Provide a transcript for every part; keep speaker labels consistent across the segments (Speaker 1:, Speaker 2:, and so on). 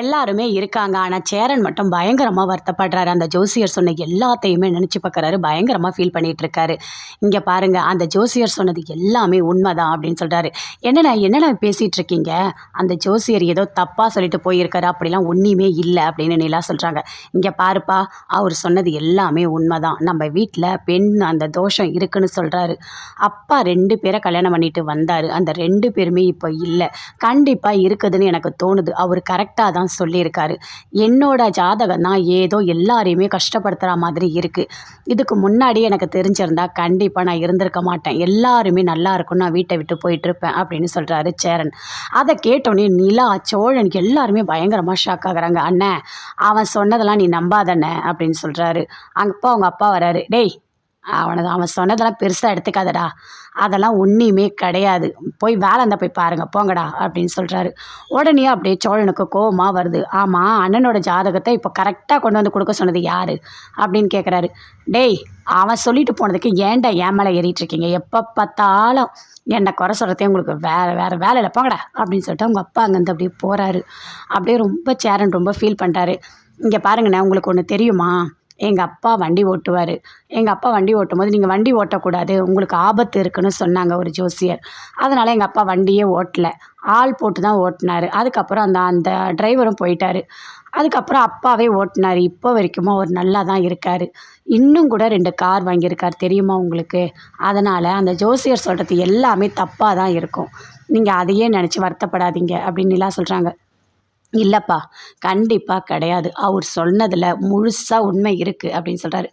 Speaker 1: எல்லாருமே இருக்காங்க. ஆனால் சேரன் மட்டும் பயங்கரமாக வருத்தப்படுறாரு. அந்த ஜோசியர் சொன்ன எல்லாத்தையுமே நினச்சி பார்க்குறாரு பயங்கரமாக ஃபீல் பண்ணிகிட்டு இருக்காரு இங்கே பாருங்கள் அந்த ஜோசியர் சொன்னது எல்லாமே உண்மைதான் அப்படின்னு சொல்கிறாரு என்னண்ணா என்னடா பேசிகிட்டு இருக்கீங்க அந்த ஜோசியர் ஏதோ தப்பாக சொல்லிட்டு போயிருக்காரு. அப்படிலாம் ஒன்றுமே இல்லை அப்படின்னு நிலா சொல்கிறாங்க இங்கே பாருப்பா அவர் சொன்னது எல்லாமே உண்மைதான். நம்ம வீட்டில் பெண் அந்த தோஷம் இருக்குன்னு சொல்கிறாரு அப்பா ரெண்டு பேரை கல்யாணம் பண்ணிட்டு வந்தார். அந்த ரெண்டு பேருமே இப்போ இல்லை. கண்டிப்பாக இருக்குதுன்னு எனக்கு தோணுது. அவர் கரெக்டாக தான் சொல்லியிருக்காரு. என்னோட ஜாதகம் தான் ஏதோ எல்லாரையுமே கஷ்டப்படுத்துகிற மாதிரி இருக்குது இதுக்கு முன்னாடி எனக்கு தெரிஞ்சிருந்தா கண்டிப்பாக நான் இருந்திருக்க மாட்டேன். எல்லாருமே நல்லா இருக்கும் நான் வீட்டை விட்டு போயிட்டுருப்பேன் அப்படின்னு சொல்கிறாரு சேரன். அதை கேட்டோடனே நிலா சோழன் எல்லாருமே பயங்கரமாக ஷாக் ஆகுறாங்க. அண்ணன் அவன் சொன்னதெல்லாம் நீ நம்பாதண்ண அப்படின்னு சொல்கிறாரு அப்போ அவங்க அப்பா வராரு. டேய் அவனை அவன் சொன்னதெல்லாம் பெருசாக எடுத்துக்காதடா. அதெல்லாம் ஒன்றையுமே கிடையாது. போய் வேலை இருந்தால் போய் பாருங்கள் போங்கடா அப்படின்னு சொல்கிறாரு உடனே அப்படியே சோழனுக்கு கோபமாக வருது. ஆமாம் அண்ணனோட ஜாதகத்தை இப்போ கரெக்டாக கொண்டு வந்து கொடுக்க சொன்னது யார்? அப்படின்னு கேட்குறாரு டேய் அவன் சொல்லிட்டு போனதுக்கு ஏன்டா ஏன் மேலே ஏறிட்டு இருக்கீங்க? எப்போ பார்த்தாலும் என்னை குறை சொல்கிறதே உங்களுக்கு வேறு வேறு வேலையில் போங்கடா அப்படின்னு சொல்லிட்டு அவங்க அப்பா அங்கேருந்து அப்படியே போகிறாரு அப்படியே ரொம்ப சேரன் ரொம்ப ஃபீல் பண்ணுறாரு இங்கே பாருங்கண்ணே உங்களுக்கு ஒன்று தெரியுமா? எங்கள் அப்பா வண்டி ஓட்டுவார். எங்கள் அப்பா வண்டி ஓட்டும் போது நீங்கள் வண்டி ஓட்டக்கூடாது உங்களுக்கு ஆபத்து இருக்குன்னு சொன்னாங்க ஒரு ஜோசியர். அதனால் எங்கள் அப்பா வண்டியே ஓட்டல. ஆள் போட்டு தான் ஓட்டினார். அதுக்கப்புறம் அந்த அந்த டிரைவரும் போயிட்டார். அதுக்கப்புறம் அப்பாவே ஓட்டினார். இப்போ வரைக்கும் அவர் நல்லா தான் இருக்கார். இன்னும் கூட ரெண்டு கார் வாங்கியிருக்கார். தெரியுமா உங்களுக்கு? அதனால் அந்த ஜோசியர் சொல்கிறது எல்லாமே தப்பாக தான் இருக்கும். நீங்கள் அதையே நினச்சி வருத்தப்படாதீங்க அப்படின்னுலாம் சொல்கிறாங்க இல்லைப்பா கண்டிப்பாக கிடையாது. அவர் சொன்னதில் முழுசாக உண்மை இருக்குது அப்படின்னு சொல்கிறாரு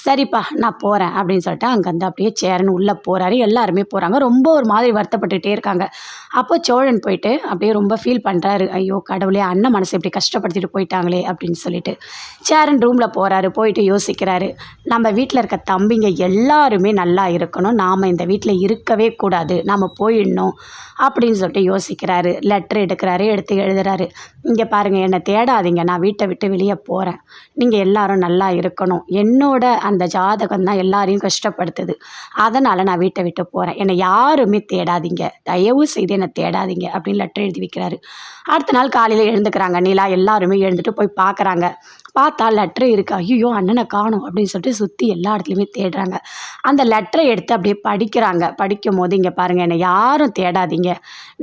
Speaker 1: சரிப்பா நான் போகிறேன் அப்படின்னு சொல்லிட்டு அங்கேருந்து அப்படியே சேரன் உள்ளே போகிறாரு எல்லாருமே போகிறாங்க ரொம்ப ஒரு மாதிரி வருத்தப்பட்டுகிட்டே இருக்காங்க. அப்போ சோழன் போயிட்டு அப்படியே ரொம்ப ஃபீல் பண்ணுறாரு ஐயோ கடவுளே அண்ணன் மனசை இப்படி கஷ்டப்படுத்திட்டு போயிட்டாங்களே அப்படின்னு சொல்லிட்டு. சேரன் ரூமில் போகிறாரு போயிட்டு யோசிக்கிறாரு. நம்ம வீட்டில் இருக்க தம்பிங்க எல்லாருமே நல்லா இருக்கணும். நாம் இந்த வீட்டில் இருக்கவே கூடாது. நாம் போயிடணும் அப்படின்னு சொல்லிட்டு யோசிக்கிறாரு. லெட்டர் எடுக்கிறாரு எடுத்து எழுதுறாரு. இங்கே பாருங்கள் என்னை தேடாதீங்க. நான் வீட்டை விட்டு வெளியே போகிறேன் நீங்கள் எல்லாரும் நல்லா இருக்கணும். என்னோட அந்த ஜாதகம் தான் எல்லாரையும் கஷ்டப்படுத்துது. அதனால் நான் வீட்டை விட்டு போகிறேன் என்னை யாருமே தேடாதீங்க. தயவு செய்து என்னை தேடாதீங்க அப்படின்னு லெட்டர் எழுதி வைக்கிறாரு. அடுத்த நாள் காலையில் எழுந்துக்கிறாங்க. நிலா எல்லாருமே எழுந்துட்டு போய் பார்க்குறாங்க. பார்த்தா லெட்ரு இருக்கு. ஐயோ அண்ணனை காணும் அப்படின்னு சொல்லிட்டு சுற்றி எல்லா இடத்துலையுமே தேடுறாங்க. அந்த லெட்டரை எடுத்து அப்படியே படிக்கிறாங்க. படிக்கும் போது இங்கே பாருங்கள் என்னை யாரும் தேடாதீங்க.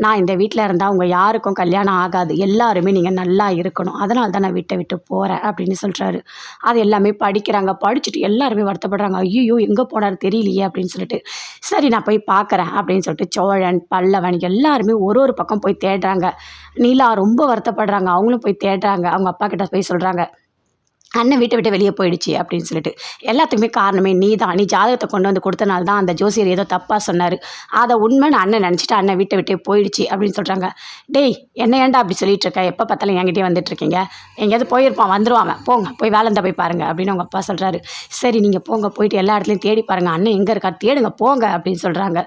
Speaker 1: நான் இந்த வீட்டில் இருந்தால் உங்கள் யாருக்கும் கல்யாணம் ஆகாது. எல்லாருமே நீங்கள் நல்லா இருக்கணும். அதனால தான் நான் வீட்டை விட்டு போகிறேன் அப்படின்னு சொல்கிறாரு அது எல்லாமே படிக்கிறாங்க. படிச்சுட்டு எல்லாருமே வருத்தப்படுறாங்க. ஐயோ எங்கே போனார் தெரியலையே அப்படின்னு சொல்லிட்டு. சரி நான் போய் பார்க்குறேன் அப்படின்னு சொல்லிட்டு சோழன் பல்லவன் எல்லாருமே ஒரு ஒரு பக்கம் போய் தேடுறாங்க. நீலா ரொம்ப வருத்தப்படுறாங்க. அவங்களும் போய் தேடுறாங்க. அவங்க அப்பா கிட்ட போய் சொல்கிறாங்க அண்ணன் வீட்டை விட்டு வெளியே போயிடுச்சு அப்படின்னு சொல்லிட்டு. எல்லாத்துக்குமே காரணமே நீ தான் நீ ஜாதகத்தை கொண்டு வந்து கொடுத்தனால தான் அந்த ஜோசியர் ஏதோ தப்பாக சொன்னார். அதை உண்மைன்னு அண்ணன் நினச்சிட்டு அண்ணன் வீட்டை விட்டே போயிடுச்சு அப்படின்னு சொல்கிறாங்க டேய் என்ன ஏன்டா அப்படி சொல்லிட்டு இருக்க? எப்போ பார்த்தாலும் என்கிட்டயே வந்துட்டுருக்கீங்க எங்கேயாவது போயிருப்பான் வந்துருவான் போங்க போய் வேலை இருந்தால் போய் பாருங்கள் அப்படின்னு அவங்க அப்பா சொல்கிறாரு சரி நீங்கள் போங்க போயிட்டு எல்லா இடத்துலையும் தேடி பாருங்கள் அண்ணன் எங்கே இருக்கார்? தேடுங்க போங்க அப்படின்னு சொல்கிறாங்க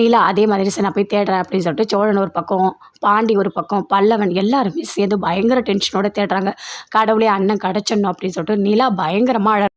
Speaker 1: நீலா அதே மாதிரி சரி நான் போய் தேடுறேன் அப்படின்னு சொல்லிட்டு சோழன் ஒரு பக்கம் பாண்டி ஒரு பக்கம் பல்லவன் எல்லாருமே சேர்ந்து பயங்கர டென்ஷனோட தேடுறாங்க. கடவுளே அண்ணன் கிடச்சிடணும் அப்படின்னு சொல்லிட்டு நிலா பயங்கரமாக அழ